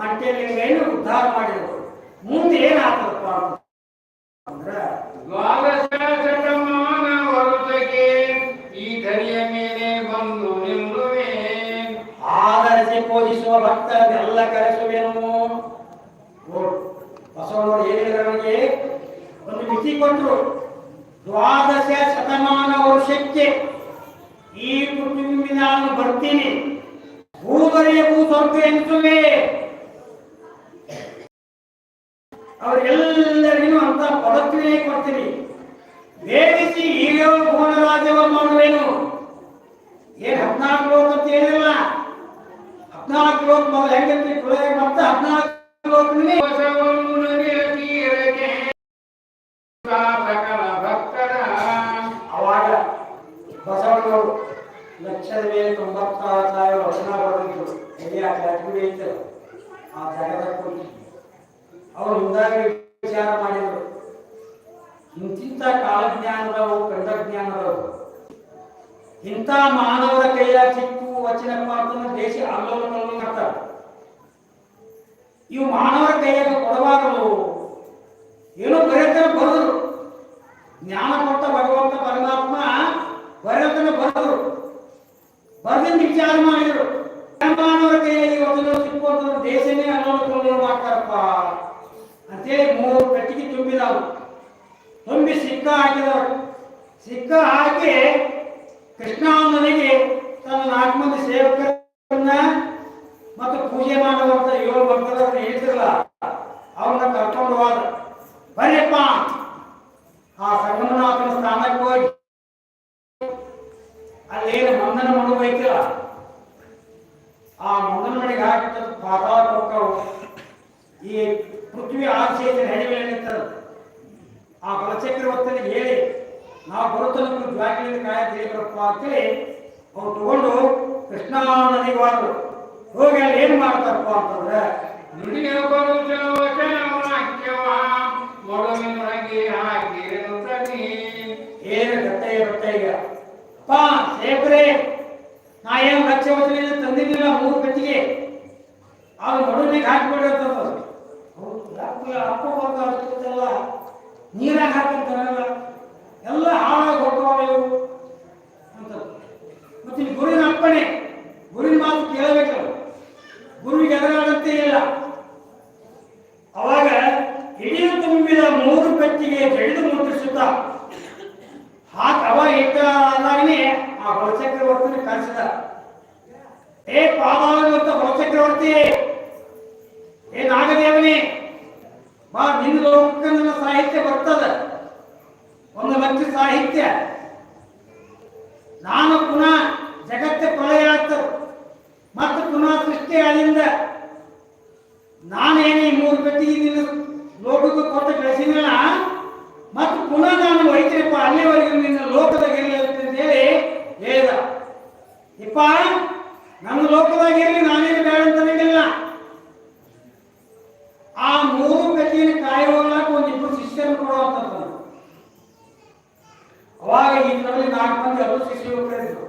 ಮಂಟೆಲಿಂಗಯ್ಯನ ಉದ್ಧಾರ ಮಾಡಿದರು ಮುಂದೆ ಏನಾಗ್ತದಪ್ಪ ಅಂದ್ರೆ ವರುಷಕ್ಕೆ ಈ ಧರಿಯ ಮೇಲೆ ಬಂದು ನಿಲ್ಲುವೆ. ಆಧರಿಸಿ ಪೂಜಿಸುವ ಭಕ್ತರನ್ನೆಲ್ಲ ಕರೆಸುವೆನು. ಬಸವಣ್ಣವರು ಹೇಳಿದ್ರು ನಮಗೆ ಒಂದು ಮಿತಿ ಕೊಟ್ಟರು ದ್ವಾದಶ ಶತಮಾನ ವರ್ಷಕ್ಕೆ ಈ ಕುಟುಂಬಿನ ನಾನು ಬರ್ತೀನಿ. ಭೂಮರಿಯ ಭೂ ಸ್ವರ್ಗ ಎನಿಸುವೆ. ಅವರೆಲ್ಲರಿಗೂ ಅಂತ ಪದಕ್ರಿಯೆ ಕೊಡ್ತೀನಿ. ವೇದಿಸಿ ಈಗ ಭುವನ ರಾಜ್ಯವನ್ನು ಮಾಡುವೇನು ಏನ್ ಹದಿನಾಲ್ಕು ಲೋಕ ಅಂತ ಏನಿಲ್ಲ ಹದಿನಾಲ್ಕು ಲೋಕ ಮೊದಲು ಹೆಂಗಂತ ಪ್ರಳಯ ಮತ್ತೆ ಹದಿನಾಲ್ಕು ಲೋಕ ಅವಾಗ ಬಸವಣ್ಣವರು ಲಕ್ಷದ ಮೇಲೆ ತೊಂಬತ್ತಾರು ಸಾವಿರ ವರ್ಷ ಬರೋದಿತ್ತು ಎಲ್ಲಿ ಆ ಆ ಜಗದ ಅವರು ಹಿಂದಾಗ ವಿಚಾರ ಮಾಡಿದ್ರು ಇಂತಿಂತ ಕಾಲಜ್ಞಾನದವು ಕಂಠಜ್ಞಾನದವು ಇಂಥ ಮಾನವರ ಕೈಯ ಸಿಕ್ಕು ವಚನಪ್ಪ ಅಂತಂದ್ರೆ ದೇಶ ಅಲ್ಲೋಲ ಕಲ್ಲೋಲ ಮಾಡ್ತಾರೆ ಇವು ಮಾನವರ ಕೈಯಾಗ ಕೊಡಬಾರದು ಏನೋ ಬರೆಯತನ ಬರೆದ್ರು ಜ್ಞಾನ ಕೊಟ್ಟ ಭಗವಂತ ಪರಮಾತ್ಮ ಬರೆಯತನ ಬರೆದ್ರು ಬರೆದಿಂದ ವಿಚಾರ ಮಾಡಿದ್ರು ಅಂತೇಳಿ ಮೂರು ಪೆಟ್ಟಿಗೆ ತುಂಬಿದವು. ತುಂಬಿ ಸಿಕ್ಕ ಹಾಕಿದವರು. ಸಿಕ್ಕ ಹಾಕಿ ಕೃಷ್ಣಾನನಿಗೆ ತನ್ನ ನಾಲ್ಕು ಮಂದಿ ಸೇವಕರನ್ನ ಮತ್ತು ಪೂಜೆ ಮಾಡುವಂತ ಏಳು ಭಕ್ತರನ್ನ ಹೇಳ್ತಿರಲ್ಲ ಅವ್ರನ್ನ ಕರ್ಕೊಂಡು ಹೋದ. ಬರೀಪ್ಪ ಆ ಸಂಗಮನಾಥನ ಸ್ಥಾನಕ್ಕೆ ಹೋಗಿ. ಅಲ್ಲೇನು ಮಂದನ ಮಡು ಬೈತಿಲ್ಲ ಆ ಮಂದನ ಮನೆಗೆ ಹಾಕಿದ ಪಾತಾಳ ಈ ಪೃಥ್ವಿ ಆ ಹೆಡೆ ಮೇಲೆ ನಿಂತರು ಆ ಬಲಚಕ್ರವರ್ತನಿಗೆ ಹೇಳಿ ನಾವು ಬರುತ್ತಲೂ ಜ್ವಾಕಿಲಿಂದ ಕಾಯ ದೇವರಪ್ಪ ಅಂತೇಳಿ ಅವ್ರು ತಗೊಂಡು ಕೃಷ್ಣ ನದಿಗೆ ಹೋದ್ರು ಹೋಗಿ ಅಲ್ಲಿ ಏನು ಮಾಡ್ತಾರಪ್ಪ ಅಂತಂದ್ರೆ ಏನು ಗಟ್ಟೆ ಇರುತ್ತೆ ಈಗ. ಅಪ್ಪ ಸೇಬ್ರೆ ನಾ ಏನು ಲಕ್ಷ ವಚನ ತಂದಿದ್ದಿಲ್ಲ ಮೂರು ಕಚ್ಚಿಗೆ ಅದು ಮಡುವಿಗೆ ಹಾಕಿಬಿಡ್ರಿ ಅಂತಂದ್ರು ಹೌದು, ಯಾಕೆ ಅಪ್ಪ ಅಷ್ಟೊತ್ತೆಲ್ಲ ನೀರಾಗ ಹಾಕಿರ್ತಾರಲ್ಲ ಎಲ್ಲ ಹಾಳಾಗಿ ಹೋಗ್ತಾವ ಇವು. ಅಂತ. ಮತ್ತೆ ಗುರುವಿನ ಅಪ್ಪಣೆ ಗುರುವಿನ ಮಾತು ಕೇಳಬೇಕಲ್ಲ ಗುರುವಿಗೆ ಎದುರಾಡಂತೆ ಇಲ್ಲ. ಅವಾಗ ಇಡೀ ತುಂಬಿದ ಮೂರು ಪೆಟ್ಟಿಗೆ ಜಡಿದು ಮುಟ್ಟಿಸುತ್ತಾ ಹಾಕ ಅವ ಇಟ್ಟಾಗನೇ ಆ ಬಲಚಕ್ರವರ್ತಿನ ಕಳಿಸಿದ ಏ ಪಾದ ಬಲಚಕ್ರವರ್ತಿ ಏ ನಾಗದೇವನೇ ಬಾ ನಿನ್ನ ಲೋಕಕ್ಕೆ ನನ್ನ ಸಾಹಿತ್ಯ ಬರ್ತದ ಒಂದು ಲಕ್ಷ ಸಾಹಿತ್ಯ ನಾನು ಪುನಃ ಜಗತ್ತೆ ಪ್ರಳಯ ಆಗ್ತದೆ ಮತ್ತು ಪುನಃ ಸೃಷ್ಟಿ ಅಲ್ಲಿಂದ ನಾನೇನೇ ಈ ಮೂರು ಪೆಟ್ಟಿಗೆ ನಿನ್ನ ಲೋಕಕ್ಕೆ ಕೊಟ್ಟು ಕಳಿಸಿನಲ್ಲ ಮತ್ತು ಪುನಃ ನಾನು ಒಯ್ತೀನಪ್ಪ ಅಲ್ಲಿವರೆಗೂ ನಿನ್ನ ಲೋಕದಾಗ ಇರಲಿ ಅಂತ ಹೇಳಿ ಹೇಳಿದ ಇಪ್ಪ ನನ್ನ ಲೋಕದಾಗ ಇರಲಿ ನಾನೇನು ಬೇಡ ಅಂತ ಹೇಳಿಲ್ಲ ಆ ಮೂರು ಪೆಟ್ಟಿಗೆನ ಕಾಯುವಾಗ ಒಂದಿಬ್ಬರು ಶಿಷ್ಯರು ಕೊಡುವಂಥದ್ದು ಅವಾಗ ನಡುವೆ ನಾಲ್ಕು ಮಂದಿ ಅವರು ಶಿಷ್ಯರು ಕರೆದ್ರು,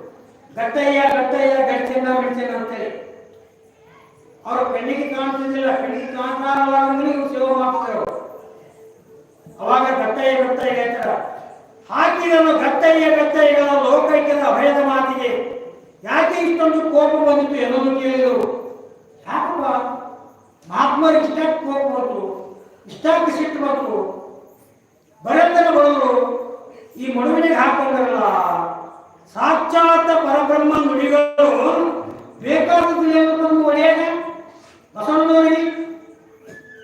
ಗಟ್ಟಯ್ಯ ಗಟ್ಟಯ್ಯ ಗಡ್ಚೆನ್ನ ಅಂತ ಅಂತೇಳಿ. ಅವರು ಕಣ್ಣಿಗೆ ಕಾಣ್ತಿದ್ದಿಲ್ಲ, ಕಣ್ಣಿಗೆ ಕಾಣ್ತಾರಲ್ಲ ಅಂದ್ರೆ ಇವ್ರು ಸೇವೆ ಮಾಡ್ತಾರೆ. ಅವಾಗ ಗಟ್ಟಯ್ಯ ಗಟ್ಟಯ್ಯ ಹೇಳ್ತಾರ, ಹಾಕಿದನು ಗಟ್ಟಯ್ಯ ಗಟ್ಟಯ್ಯಗಳ ಲೋಕೈಕ್ಯದ ಅಭಯದ ಮಾತಿಗೆ. ಯಾಕೆ ಇಷ್ಟೊಂದು ಕೋಪ ಬಂದಿತ್ತು ಎನ್ನುವುದು ಕೇಳಿದರು. ಯಾಕಪ್ಪ? ಮಹಾತ್ಮರು ಇಷ್ಟಕ್ಕೆ ಕೋಪ ಬಂತು ಇಷ್ಟಕ್ಕೆ ಸಿಟ್ಟು ಬಂತು. ಬರತನ ಬಡವರು ಈ ಮಡುವಿನಿಗೆ ಹಾಕೊಂಡಿರಲ್ಲ ಸಾಕ್ಷಾತ್ ಪರಬ್ರಹ್ಮ ನುಡಿಗಳು ಬೇಕಾದದ್ದು ಏನು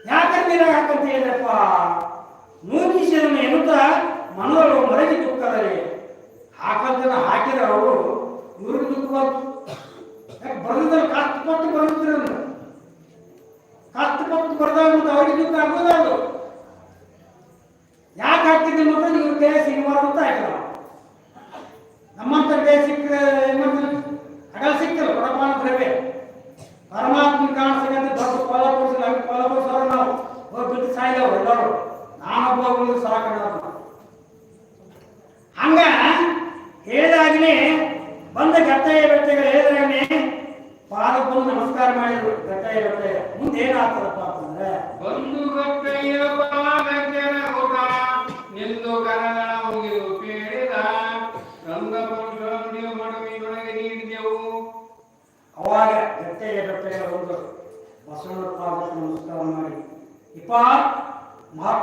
ಯಾಕೆ ನೀರಾಗ ಹಾಕಂತ ಹೇಳಿದಪ್ಪ ನೂಕಿಸಿದನು ಎನ್ನುತ್ತ ಮನೋರು ಮರಗಿ ದುಃಖದಲ್ಲಿ ಹಾಕಂತನ ಹಾಕಿದ ಅವರು ಇವ್ರಿಗೆ ದುಃಖ ಬಂತು ಕತ್ತು ಬರೆದಿದ್ದಲ್ಲಿ ಕಷ್ಟಪಟ್ಟು ಕತ್ತು ಕಷ್ಟಪಟ್ಟು ಬರೆದಾಗ ಅವ್ರಿಗೆ ದುಃಖ ಆಗೋದು ಯಾಕೆ ಹಾಕಿದ್ದೆ ಮಾತ್ರ ಇವ್ರ ಕೈ ಸಿಗಬಾರ್ದು ಅಂತ ಹಾಕಿದ ನಮ್ಮಂತ ಕೈ ಸಿಕ್ಕ ಏನ್ ಮಾಡ್ತಾರೆ ಅಗಲ ಸಿಕ್ಕಲ್ಲ ಪರಮಾನ ದ್ರವ್ಯ ಪರಮಾತ್ಮ ಕಾಣಿಸಕ್ಕೆ ದೊಡ್ಡ ಫಲ ಕೊಡಿಸಿಲ್ಲ ಹಂಗೆ ಫಲ ಕೊಡಿಸೋರು ನಾವು ಹೋಗಿ ಬಿಟ್ಟು ಸಾಯ್ದವ್ರು ಎಲ್ಲರೂ ನಾನೊಬ್ಬ ಉಳಿದು ಸಾಕಣ ಹಂಗ ಹೇಳಿದಾಗಲೇ ಬಂದ ಗಟ್ಟೆಯ ಬೆಟ್ಟಗಳು ಹೇಳಿದ್ರೆ ಪಾದ ಬಂದು ನಮಸ್ಕಾರ ಮಾಡಿದ್ರು ಮುಂದೇನಾಗ್ತದಪ್ಪ ಅಂತಂದ್ರೆ ಬಂದು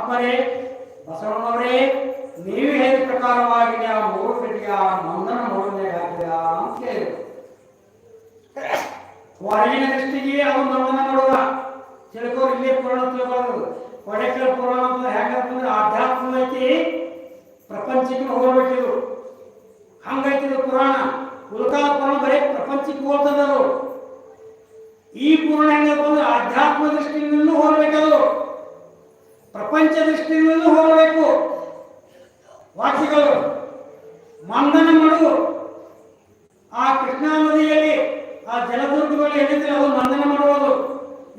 ಮಹಾತ್ಮರೇ ಬಸವಣ್ಣವರೇ, ನೀವು ಹೇಳಿದ ಪ್ರಕಾರವಾಗಿ ಆ ಮೂರು ಮಂದನ ಮಗುವಿಗೆ ಹಾಕಿದ ಅಂತ ಕೇಳಿದ್ರು. ಹೊರಗಿನ ದೃಷ್ಟಿಗೆ ಅವನು ಮಂದನ ಮಾಡುವ ತಿಳ್ಕೋರು ಇಲ್ಲೇ ಪುರಾಣ ತಿಳ್ಕೊಳ್ಳೋದು. ಪುರಾಣ ಅಂತ ಹೆಂಗಂತಂದ್ರೆ ಆಧ್ಯಾತ್ಮ ಐತಿ, ಪ್ರಪಂಚಕ್ಕೆ ಹೋಗ್ಬೇಕಿದು ಹಂಗೈತಿದು ಪುರಾಣ. ಉಲ್ಕಾ ಪುರಾಣ ಬರೀ ಪ್ರಪಂಚಕ್ಕೆ ಹೋಗ್ತದದು. ಈ ಪುರಾಣ ಹೆಂಗಪ್ಪ ಅಂದ್ರೆ ಆಧ್ಯಾತ್ಮ ದೃಷ್ಟಿಯಿಂದಲೂ ಹೋಗ್ಬೇಕದು. ಪ್ರಪಂಚ ದೃಷ್ಟಿಯಿಂದಲೂ ಹೋಗಬೇಕು. ವಾಕ್ಯಗಳು ಮಂದನ ಮಡು ಆ ಕೃಷ್ಣಾ ನದಿಯಲ್ಲಿ, ಆ ಜಲದುರ್ಗಗಳು ಏನಿದ್ರೆ ಅದು ಮಂದನ ಮಾಡುವುದು.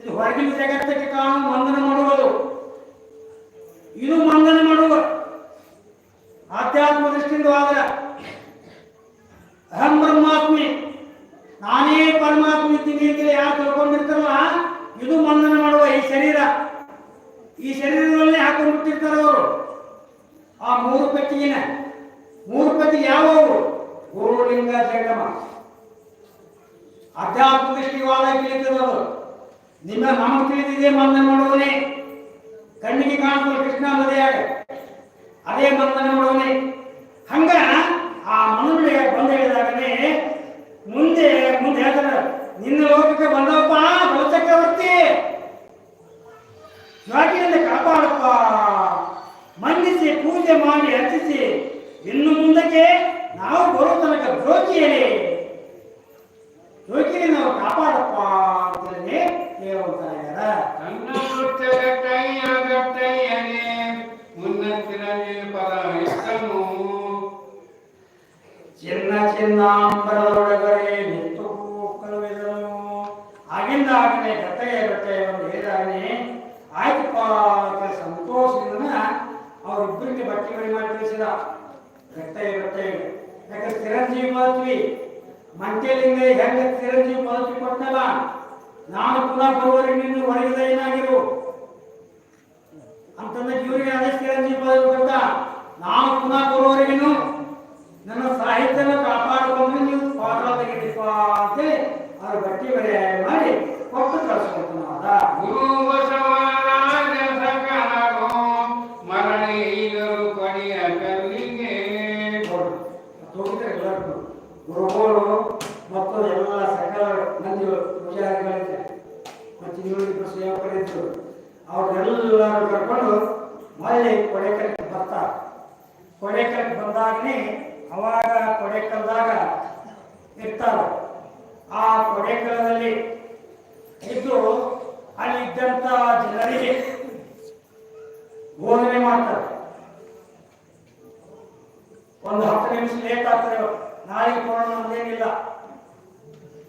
ಇದು ಹೊರಗಿನ ಜಗತ್ತಕ್ಕೆ ಕಾಣು ಮಂದನ ಮಾಡುವುದು. ಇದು ಮಂದನ ಮಾಡುವ. ಆಧ್ಯಾತ್ಮ ದೃಷ್ಟಿಯಿಂದ ಆದ್ರೆ ಅಹಂ ಬ್ರಹ್ಮಾತ್ಮಿ. ನಾನೇ ಪರಮಾತ್ಮ ಇದ್ದೀನಿ ಅಂತ ಯಾರು ತಿಳ್ಕೊಂಡಿರ್ತಾರಲ್ಲ? ಇದು ಮಂದನ ಮಾಡುವ ಈ ಶರೀರ. ಈ ಶರೀರದಲ್ಲೇ ಹಾಕೊಂಡ್ಬಿಟ್ಟಿರ್ತಾರೆ ಅವರು. ಆ ಮೂರು ಪೆಟ್ಟಿಗೆನ. ಮೂರು ಪೆಟ್ಟಿಗೆ ಯಾವವರು? ಗುರುಲಿಂಗ ಜಂಗಮ. ಅಧ್ಯಾತ್ಮ ದೃಷ್ಟಿವಾದ ತಿಳಿದಿರೋದು ನಿಮ್ಮ ನಮಗೆ ತಿಳಿದಿದೆ ಮಂದನ ಮಾಡುವನೇ ಕಣ್ಣಿಗೆ ಕಾಣಿಸುವ ಕೃಷ್ಣ ನದಿಯಾಗ. ಅದೇ ಮಂದನ ಮಾಡುವನೇ ಹಂಗ ಆ ಮನುವಿಗೆ ಬಂದ ಹೇಳಿದಾಗನೇ ಮುಂದೆ ಮುಂದೆ ಹೇಳ್ತಾರೆ, ನಿನ್ನ ಲೋಕಕ್ಕೆ ಬಂದವಪ್ಪ. ಯಾಕಿನಿಂದ ಕಾಪಾಡಪ್ಪ ಮನ್ನಿಸಿ ಪೂಜೆ ಮಾಡಿ ಅರ್ಚಿಸಿ ಇನ್ನು ಮುಂದಕ್ಕೆ ನಾವು ಬರೋ ತನಕ ಜೋಕಿಯಲಿ ಜೋಕಿಲಿ ನಾವು ಕಾಪಾಡಪ್ಪ ಅಂತೇಳಿ ಹೇಳುವಂತ ಇದ್ದಾರೆ ನನ್ನ ಮುಟ್ಟ ಗಟ್ಟಯ್ಯ ಗಟ್ಟಯ್ಯನೇ ಮುನ್ನತ್ತಿನಲ್ಲಿ ಚಿರಂಜೀವಿ ಪದವಿ ಮಂಚಲಿಂಗ ಹೆಂಗ ಚಿರಂಜೀವಿ ಪದವಿ ಕೊಟ್ಟನಲ್ಲ? ನಾನು ಪುನಃ ಬರುವಲ್ಲಿ ನಿನ್ನ ಹೊರಗಿದ ಏನಾಗಿರು ಅಂತಂದ ಇವರಿಗೆ ಅದೇ ಚಿರಂಜೀವಿ ಪದವಿ ಕೊಟ್ಟ. ನಾನು ಪುನಃ ಬರುವವರೆಗೂ ನನ್ನ ಸಾಹಿತ್ಯನ ಕಾಪಾಡಿಕೊಂಡು ನೀವು ಪಾತ್ರ ತೆಗೆದಿಪ್ಪ ಅಂತೇಳಿ ಅವ್ರ ಬಟ್ಟಿ ಬರೆಯ ಮಾಡಿ ಕೊಟ್ಟು ಕಳಿಸ್ಕೊಡ್ತಾನ ಅದ ಗುರು ಹೋಗಿದ್ರೆ ಎಲ್ಲರಿಗೂ ಗುರುಗಳು ಮತ್ತು ಎಲ್ಲ ಸಕಲ ಮಂದಿಗಳು ಪೂಜಾರಿಗಳಿದ್ದಾರೆ ಮತ್ತು ಇನ್ನೂರು ಸೇವಕರಿದ್ರು ಅವ್ರನ್ನೆಲ್ಲರೂ ಕರ್ಕೊಂಡು ಮಳೆ ಕೊಡೆಕಲ್ಗೆ ಬರ್ತಾರೆ. ಕೊಡೆಕಲ್ಗೆ ಬಂದಾಗಲೇ ಅವಾಗ ಕೊಡೆಕಲ್ದಾಗ ಇರ್ತಾರೆ. ಆ ಕೊಡೆಕಲದಲ್ಲಿ ಇದ್ದು ಅಲ್ಲಿ ಇದ್ದಂತ ಜನರಿಗೆ ಬೋಧನೆ ಮಾಡ್ತಾರೆ. ಒಂದು ಹತ್ತು ನಿಮಿಷ ಲೇಟ್ ಆಗ್ತದೆ ನಾಳೆಗೆ ಕೊಡೋಣ ಒಂದೇನಿಲ್ಲ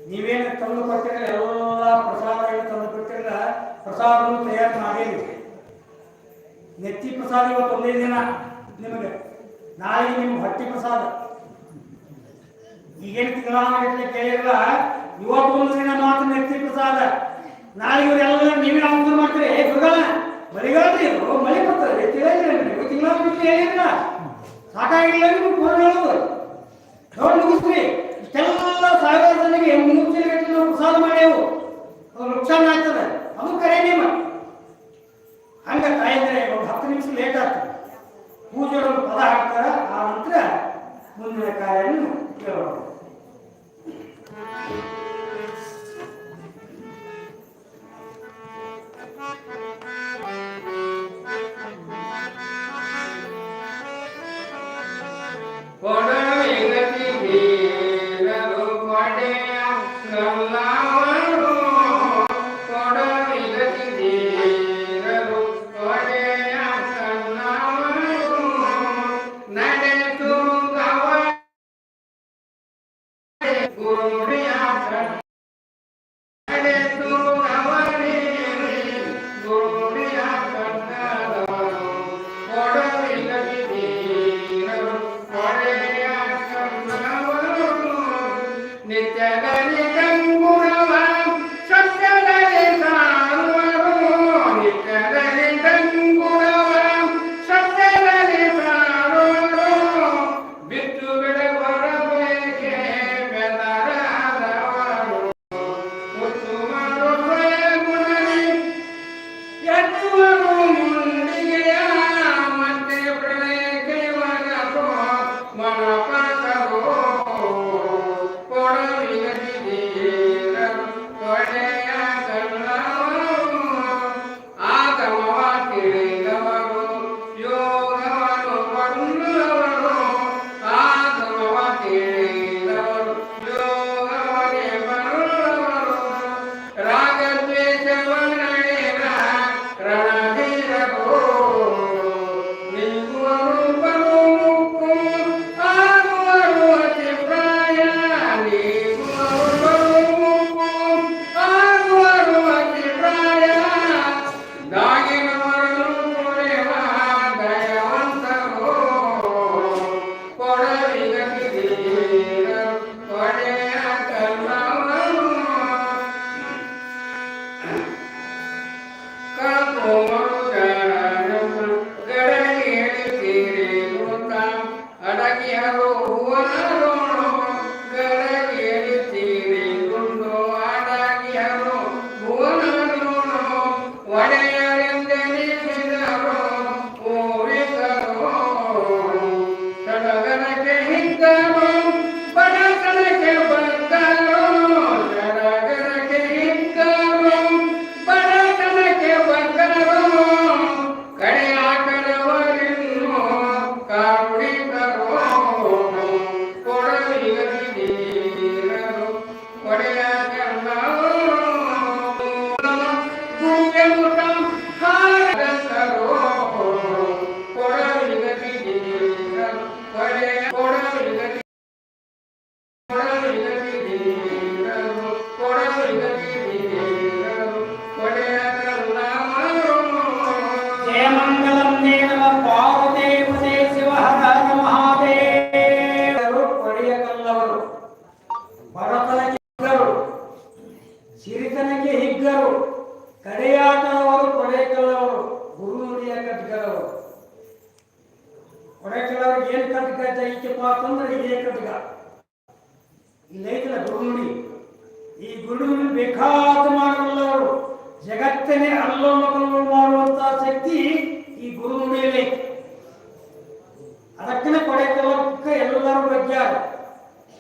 ನೀವೇನು ತಂದು ಕೊಟ್ಟಿರಲ್ಲ, ಎಲ್ಲ ಪ್ರಸಾದಗಳು ತಂದು ಕೊಟ್ಟಿರಲ್ಲ, ಪ್ರಸಾದವನ್ನು ತಯಾರು ಮಾಡೇ ನೆತ್ತಿ ಪ್ರಸಾದ ಇವತ್ತು ಒಂದೇ ದಿನ ನಿಮಗೆ. ನಾಳೆಗೆ ನಿಮ್ಗೆ ಹೊಟ್ಟಿ ಪ್ರಸಾದ. ಈಗೇನು ತಿಂಗಳ ಕೇಳಿರಲ್ಲ, ಇವತ್ತು ಒಂದು ದಿನ ಮಾತ್ರ ನೆತ್ತಿ ಪ್ರಸಾದ. ನಾಳೆ ಇವರೆಲ್ಲ ನೀವೇ ಅನುಕೂಲ ಮಾಡ್ತೀರಿ. ಏ ಗುರುಗಳ ಮಳಿ ತಿಳಿಯಿಲ್ಲ ನೀವು ತಿಂಗಳಾಗಟ್ಟಲೆ ಹೇಳಿರಲ್ಲ ಸಾಕಾಗಿಲ್ಲ ನೀವು ಫೋನ್ ಹೇಳೋದು ನೋಡಿ ಮುಗಿಸ್ರಿ. ಇಷ್ಟೆಲ್ಲ ಸಾವಿರಾರು ಜನರಿಗೆ ಮುನ್ನೂರು ಗಟ್ಟಲೆ ನಾವು ಪ್ರಸಾದ ಮಾಡ್ಯಾವು. ಅದು ನುಕ್ಸಾನ ಆಗ್ತದೆ. ಅದು ಕರೆ ನಿಯಮ ಹಂಗ ತಾಯಂದ್ರೆ ಒಂದು ಹತ್ತು ನಿಮಿಷ ಲೇಟ್ ಆಗ್ತದೆ ಪದ ಹಾಕ್ತಾರೆ. ಆ ನಂತರ ಮುಂದಿನ ಕಾರ್ಯವನ್ನು ಕೇಳೋಣ. ಕೊಡವಿಗತಿ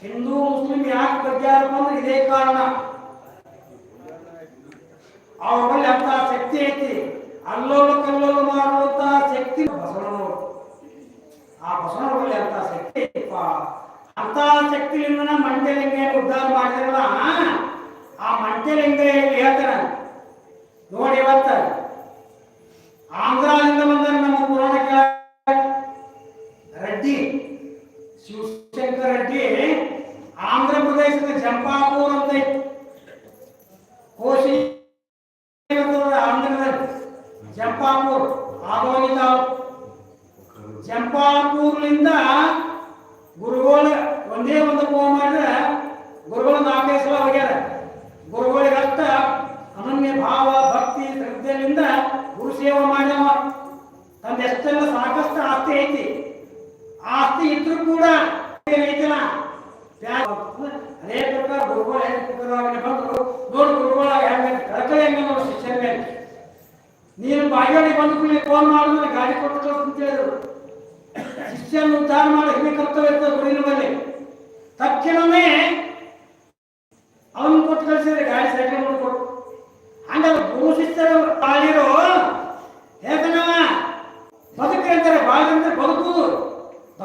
ಹಿಂದೂ ಮುಸ್ಲಿಂ ಯಾಕೆ ಬಗ್ಗೆಯಾರು ಅಂದ್ರೆ ಇದೇ ಕಾರಣ ಅವ್ರ ಬಳಿ ಅಂತ ಶಕ್ತಿ ಐತಿ ಅಲ್ಲೋಲ ಕಲ್ಲೋಲ ಮಾಡುವಂತ ಶಕ್ತಿ ಬಸವಣ್ಣನವರು ಆ ಬಸವಣ್ಣವ್ರ ಬಳಿ ಅಂತ ಶಕ್ತಿ ಅಂತ ಶಕ್ತಿಲಿಂದ ಮಂಟಲಿಂಗ ಉದ್ಧಾರ ಮಾಡಿದ್ರಲ್ಲ ಆ ಮಂಟಲಿಂಗ ಹೇಳ್ತಾರ ನೋಡಿ ಇವತ್ತ ಆಂಧ್ರದಿಂದ ಬಂದ ನಮ್ಮ ಪುರಾಣ ರೆಡ್ಡಿ ಶಿವಶಂಕರ ರೆಡ್ಡಿ చేసిన చంపాపూరంపై కోసి అందరి ಚಂಪಾಪುರ್ ಆಗೋಗಿದ್ದಾವೆ ಚಂಪಾಪುರ್ಲಿಂದ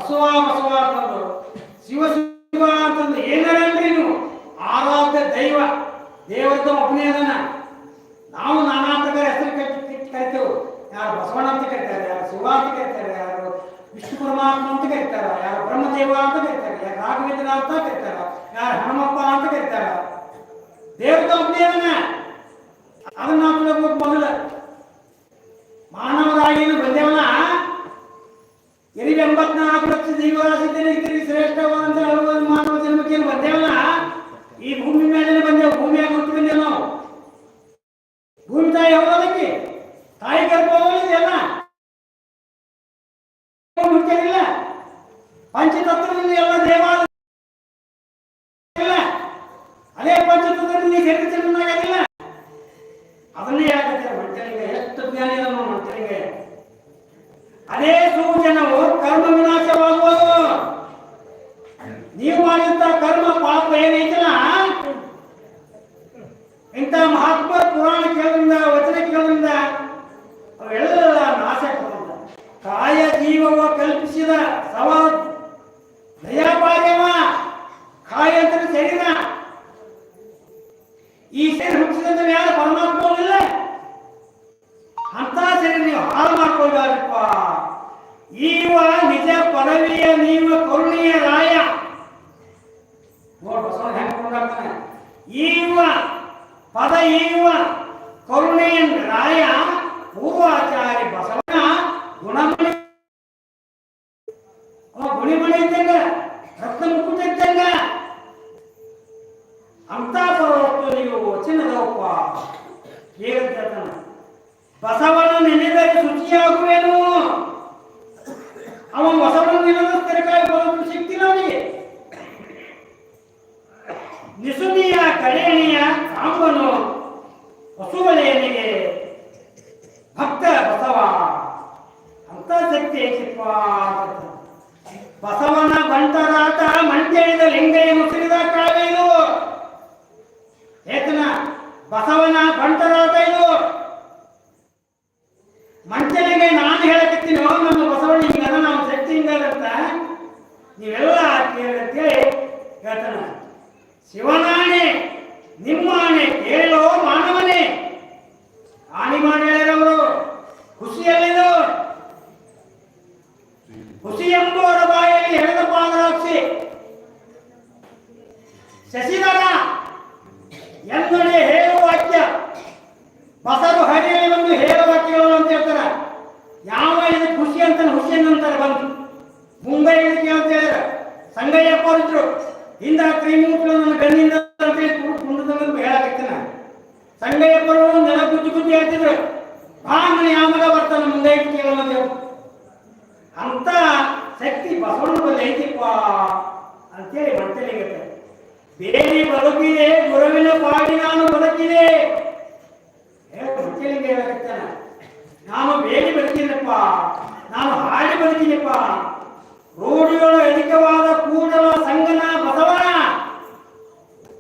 是吗 Hangi ಅಂತ ಸರಿ ನೀವು ಹಾಳು ಮಾಡ್ಕೊಳ್ಬಾರಪ್ಪ ಈವ ನಿಜ ಪದವಿಯ ನೀವ ಕರುಣಿಯ ರಾಯ. ನೋಡ್ ಹೆಂಗೆ ಈವ, ಪದ ಈವ ಕರುಣೆಯ ರಾಯ, ಪೂರ್ವಾಚಾರಿ ಬಸವ ಕುಪ್ಪಳೆಯನಿಗೆ ಭಕ್ತ ಬಸವ. ಅಂತ ಶಕ್ತಿ ಐತಿಪ್ಪ ಬಸವ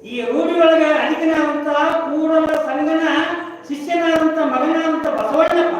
ಈ ರೂಢಿಯೊಳಗೆ ಅಧಿಕನಾದಂತಹ ಕೂಡಲ ಸಂಗನ ಶಿಷ್ಯನಾದಂಥ ಮಗನಾದಂಥ ಬಸವಣ್ಣಪ್ಪ.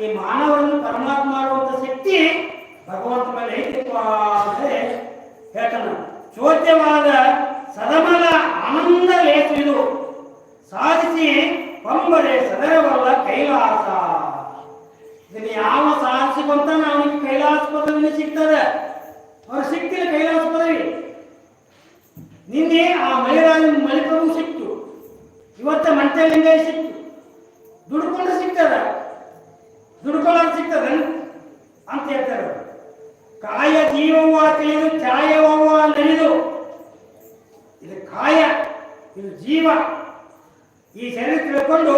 ಈ ಮಾನವರನ್ನು ಪರಮಾತ್ಮ ಮಾಡುವಂತ ಶಕ್ತಿ ಭಗವಂತ ಮೇಲೆ ಅಂದರೆ ಹೇಳ್ತಾನ. ಚೋದ್ಯವಾದ ಸದಮಲ ಆನಂದ ಲೇಸು ಇದು. ಸಾಧಿಸಿ ಪಂಬರೆ ಸದರವಲ್ಲ ಕೈಲಾಸ. ಇದನ್ನು ಯಾವ ಸಾಧಿಸಿಕೊಂತ ಅವನಿಗೆ ಕೈಲಾಸ ಪದವಿನೇ ಸಿಗ್ತದೆ. ಅವ್ರ ಸಿಕ್ತಿಲ್ಲ ಕೈಲಾಸ ಪದವಿ. ನಿನ್ನೆ ಆ ಮಹಿಳಾ ಮಲಿಪ್ರಭು ಸಿಕ್ತು. ಇವತ್ತ ಮಂಟಲಿಂಗ ಸಿಕ್ತು. ದುಡ್ಕೊಂಡು ಸಿಕ್ತದ ದುಡ್ಕೊಳ್ಳೋದು ಸಿಗ್ತದೆ ಅಂತ ಹೇಳ್ತಾರೆ ಕಾಯ ಜೀವವ ತಿಳಿದು ಛಾಯವವ ನಲಿದು ಇದು ಕಾಯ, ಇದು ಜೀವ. ಈ ಶರೀರ ತಿಳ್ಕೊಂಡು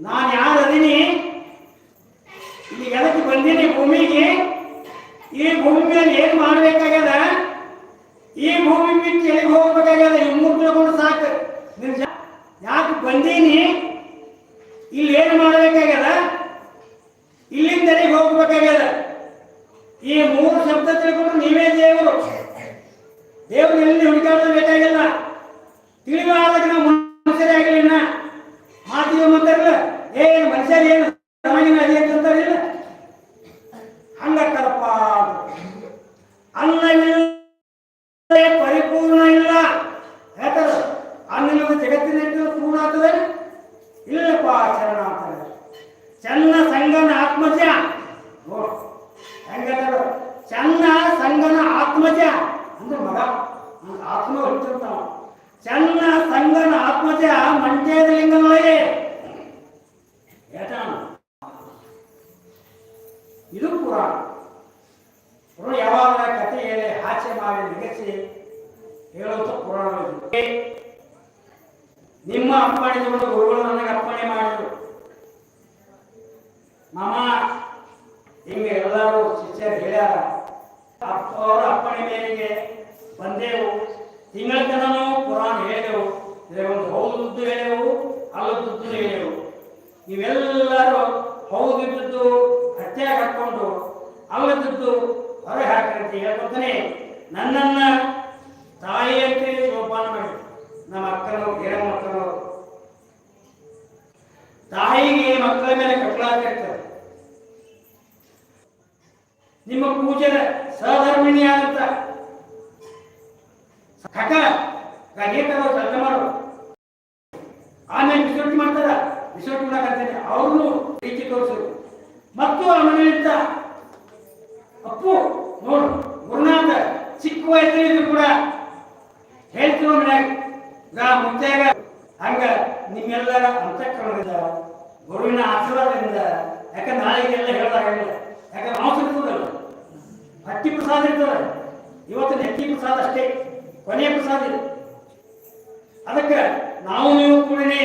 ನಾನು ಯಾರು ಅದೀನಿ? ಇಲ್ಲಿ ಎದಕ್ಕೆ ಬಂದೀನಿ ಭೂಮಿಗೆ? ಈ ಭೂಮಿ ಮೇಲೆ ಏನು ಮಾಡಬೇಕು? ಜಗತ್ತಿನಲ್ಲಿ ಪೂರ್ಣ ಆಗ್ತದೆ ಇಲ್ಲಪ್ಪ ಆಚರಣ ಆಗ್ತದೆ ಚನ್ನ ಸಂಗನ ಆತ್ಮಜ. ಹೆಂಗದ ಚನ್ನ ಸಂಗನ ಆತ್ಮಜ. ಅಂದ್ರೆ ಮಗ ಆತ್ಮ ಹುಟ್ಟಿರ್ತಾವ. ಚನ್ನ ಸಂಗನ ಆತ್ಮಜ ಮಂಟೇದ ಲಿಂಗನೊಳಗೆ ಏಟಾನ? ಇದು ಪುರಾಣ. ಯಾವಾಗ ಕಥೆ ಹೇಳಿ ಆಚೆ ಮಾಡಿ, ನಿಗಸಿ ಹೇಳುವಂತ ಪುರಾಣ ನಿಮ್ಮ ಅಪ್ಪಣೆ ತಗೊಂಡು ಗುರುಗಳು ನನಗೆ ಅಪ್ಪಣೆ ಮಾಡಿದರು. ಮಾಮ ಹಿಂಗೆ ಎಲ್ಲರೂ ಶಿಷ್ಯರು ಹೇಳ್ಯಾರ, ಅಪ್ಪ ಅವರ ಅಪ್ಪಣೆ ಮೇರೆಗೆ ಬಂದೆವು. ತಿಂಗಳ ತನೂ ಪುರಾಣ ಹೇಳಿದೆವು. ಒಂದು ಹೌದುದ್ದು ಹೇಳೆವು ಅಲ್ಲದುದ್ದು ಹೇಳೆವು ನೀವೆಲ್ಲರೂ ಹೌದಿದ್ದದ್ದು ಹತ್ಯೆ ಹಾಕೊಂಡು ಅಲ್ಲದಿದ್ದು ಹೊರಗೆ ಹಾಕ್ರಿ ಅಂತ ಹೇಳ್ಕೊತಾನೆ ನನ್ನನ್ನ ತಾಯಿಯಂತೆ ಸೋಪಾನ ಮಾಡಿ ನಮ್ಮ ಅಕ್ಕನ ಮಕ್ಕಳವರು ತಾಯಿಗೆ ಮಕ್ಕಳ ಮೇಲೆ ಕಟ್ಟಲಾಗ್ತಿರ್ತದೆ ನಿಮ್ಮ ಪೂಜೆದ ಸಹಧರ್ಮಿಣಿಯಾದಂತ ಕಟ ಗಣೇತರು ಕೆಲಸ ಮಾಡು ಆಮೇಲೆ ಬಿಸೊಟ್ಟಿ ಮಾಡ್ತಾರ ಬಿಸೊಟ್ಟಿ ಮಾಡಕಂತೇನೆ ಅವ್ರನ್ನು ಪ್ರೀತಿ ತೋರಿಸಿದ್ರು ಮತ್ತು ಅವನಿಂದ ಅಪ್ಪು, ನೋಡು, ಗುರುನಾಥ ಚಿಕ್ಕ ವಯಸ್ಸಿನಿಂದ ಕೂಡ ಮನ್ಯಾಗ ನಾ ಮುಂತ್ಯಾಗ ಹಂಗ ನಿಮ್ಮೆಲ್ಲರ ಅಂತಃಕರಣದಿಂದ, ಗುರುವಿನ ಆಶೀರ್ವಾದದಿಂದ, ಯಾಕಂದ್ರೆ ನಾಳೆಗೆಲ್ಲ ಹೇಳ್ದಾಗಿಲ್ಲ ಯಾಕಂದ್ರೆ ನಾವು ಸಿಗ್ತದಲ್ಲ ಹಟ್ಟಿ ಪ್ರಸಾದ ಇರ್ತದೆ. ಇವತ್ತು ನೆಟ್ಟಿ ಪ್ರಸಾದ ಅಷ್ಟೇ, ಕೊನೆಯ ಪ್ರಸಾದ ಇದೆ. ಅದಕ್ಕೆ ನಾವು ನೀವು ಕೂಡನೇ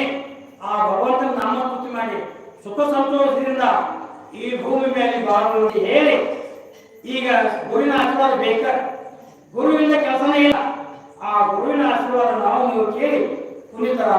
ಆ ಭಗವಂತನ ನಾಮಕೃತಿ ಮಾಡಿ ಸುಖ ಸಂತೋಷದಿಂದ ಈ ಭೂಮಿ ಮೇಲೆ ಅಂತ ಹೇಳಿ, ಈಗ ಗುರುವಿನ ಆಶೀರ್ವಾದ ಬೇಕ? ಗುರುವಿನ ಕೆಲಸನೇ ಇಲ್ಲ. ಆ ಗುರುವಿನ ಆಶೀರ್ವಾದ ನಾವು ನೀವು ಕೇಳಿ துணி தர